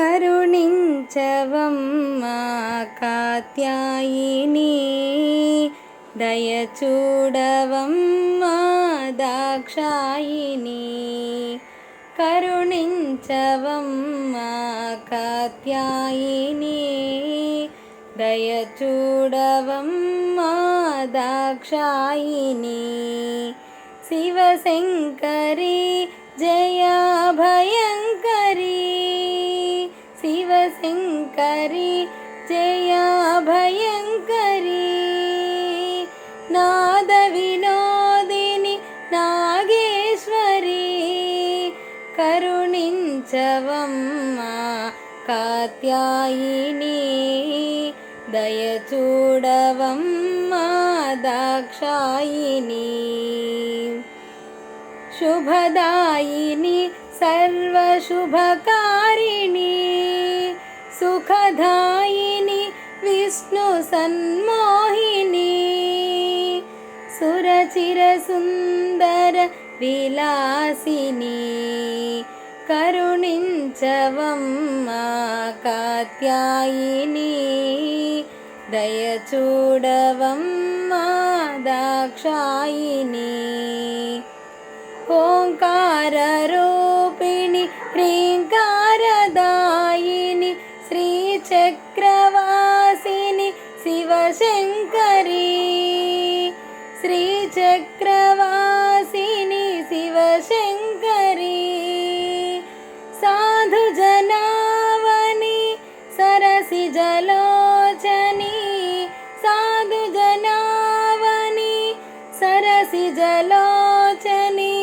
కరుణించవమ్మా కాత్యాయిని దయచూడవమ్మా దాక్షాయిని. కరుణించవమ్మా కాత్యాయిని దయచూడవమ్మా దాక్షాయిని. శివశంకరి జయాభయం కరి జయా భయంకరి. నాద వినోదిని నాగేశ్వరి. కరుణించవమ్మా కాత్యాయిని. దయచూడవమ్మా దాక్షాయిని. శుభదాయిని సర్వశుభక సుఖదాయిని విష్ణు సన్మోహిని. సురచిర సుందర విలాసిని కరుణించవమ్మా కాత్యాయిని. దయ చూడవమ్మా शिवशङ्करी श्रीचक्रवासिनि शिवशङ्करी साधुजनावनि साधु जनावनि सरसि जलोचनि साधु सरसि जलोचनि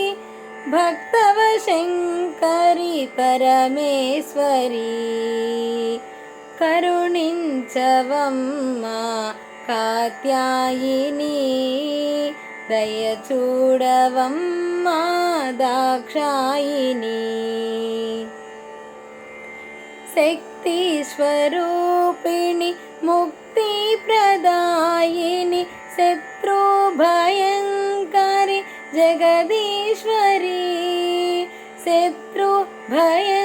भक्तव शङ्करि కరుణించవమ్మా కాత్యాయిని దయచూడవమ్మా దాక్షాయిని. శక్తి స్వరూపిణి ముక్తి ప్రదాయిని శత్రు భయంకరి జగదీశ్వరి శత్రు భయంకరి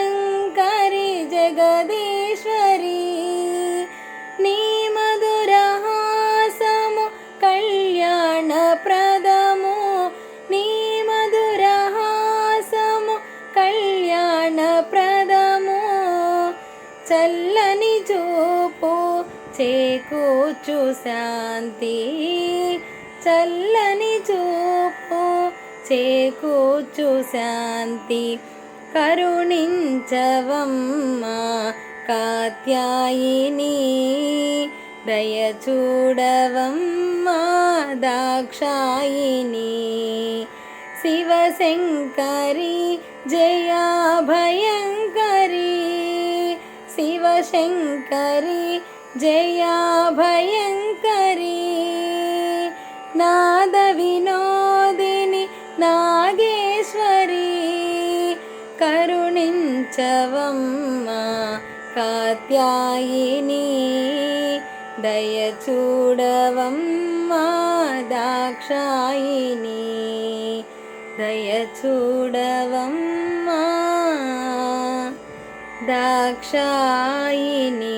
చల్లని చూపు చేకూర్చు శాంతి. చల్లని చూపు చేకూర్చు శాంతి. కరుణించవమ్మా కాత్యాయిని. దయచూడవమ్మా దాక్షాయిని. శివశంకరి జయ భయంకరి శంకరి జయ భయంకరి నాద వినోదిని నాగేశ్వరి. కరుణించవమ్మా కాత్యాయిని. దయచూడవమ్మా దాక్షాయిని. దయ చూడవమ్మా దాక్షాయిని